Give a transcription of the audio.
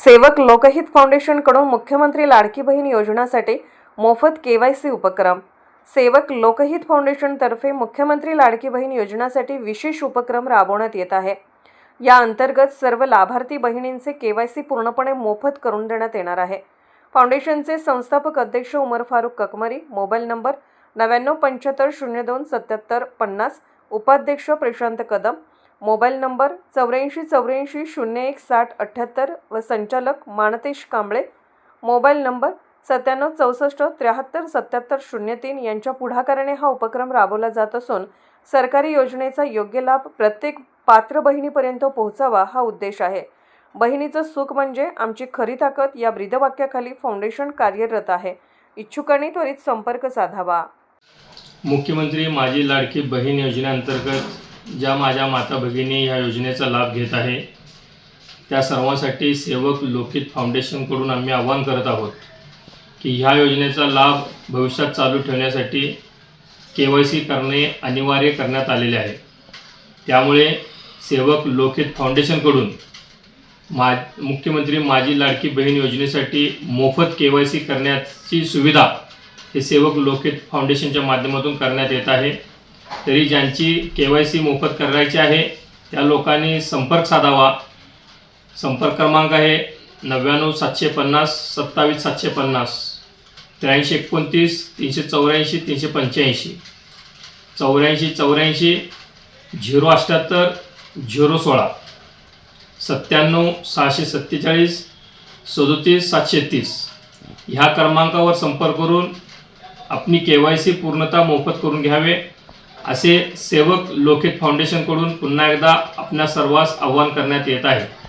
सेवक लोकहित फाउंडेशनकडून मुख्यमंत्री लाडकी बहीण योजनासाठी मोफत के वाय सी उपक्रम. सेवक लोकहित फाउंडेशनतर्फे मुख्यमंत्री लाडकी बहीण योजनासाठी विशेष उपक्रम राबवण्यात येत आहे. या अंतर्गत सर्व लाभार्थी बहिणींचे के वाय सी पूर्णपणे मोफत करून देण्यात येणार आहे. फाउंडेशनचे संस्थापक अध्यक्ष उमर फारूक ककमरी मोबाईल नंबर नव्याण्णव पंच्याहत्तर शून्य दोन सत्याहत्तर पन्नास उपाध्यक्ष प्रशांत कदम मोबाईल नंबर चौऱ्याऐंशी चौऱ्याऐंशी शून्य एक साठ अठ्ठ्याहत्तर व संचालक मानतेश कांबळे. मोबाईल नंबर सत्त्याण्णव चौसष्ट त्र्याहत्तर सत्याहत्तर शून्य तीन यांच्या पुढाकाराने हा उपक्रम राबवला जात असून सरकारी योजनेचा योग्य लाभ प्रत्येक पात्र बहिणीपर्यंत पोहोचावा हा उद्देश आहे. बहिणीचं सुख म्हणजे आमची खरी ताकद या ब्रीदवाक्याखाली फाउंडेशन कार्यरत आहे. इच्छुकांनी त्वरित संपर्क साधावा. मुख्यमंत्री माझी लाडकी बहीण योजनेअंतर्गत ज्या माझ्या माता भगिनी ह्या योजनेचा लाभ घेत आहे त्या सर्वांसाठी सेवक लोकहित फाउंडेशनकडून आम्ही आवाहन करत आहोत की ह्या योजनेचा लाभ भविष्यात चालू ठेवण्यासाठी के वाय सी करणे अनिवार्य करण्यात आलेले आहे. त्यामुळे सेवक लोकहित फाउंडेशनकडून मा मुख्यमंत्री माझी लाडकी बहीण योजनेसाठी मोफत के वाय सी करण्याची सुविधा हे सेवक लोकहित फाउंडेशनच्या माध्यमातून करण्यात येत आहे. तरी ज्यांची के वाय सी मोफत करायची आहे त्या लोकांनी संपर्क साधावा. संपर्क क्रमांक आहे नव्याण्णव सातशे पन्नास सत्तावीस सातशे पन्नास त्र्याऐंशी एकोणतीस तीनशे चौऱ्याऐंशी तीनशे पंच्याऐंशी चौऱ्याऐंशी चौऱ्याऐंशी झिरो अठ्ठ्याहत्तर झिरो सोळा सत्त्याण्णव सहाशे सत्तेचाळीस सदोतीस सातशे तीस. ह्या क्रमांकावर संपर्क करून आपली के वाय सी पूर्णतः मोफत करून घ्यावे. असे सेवक लोकहित फाउंडेशनकडून पुन्हा एकदा आपल्या सर्वांस आवाहन करण्यात येत आहे.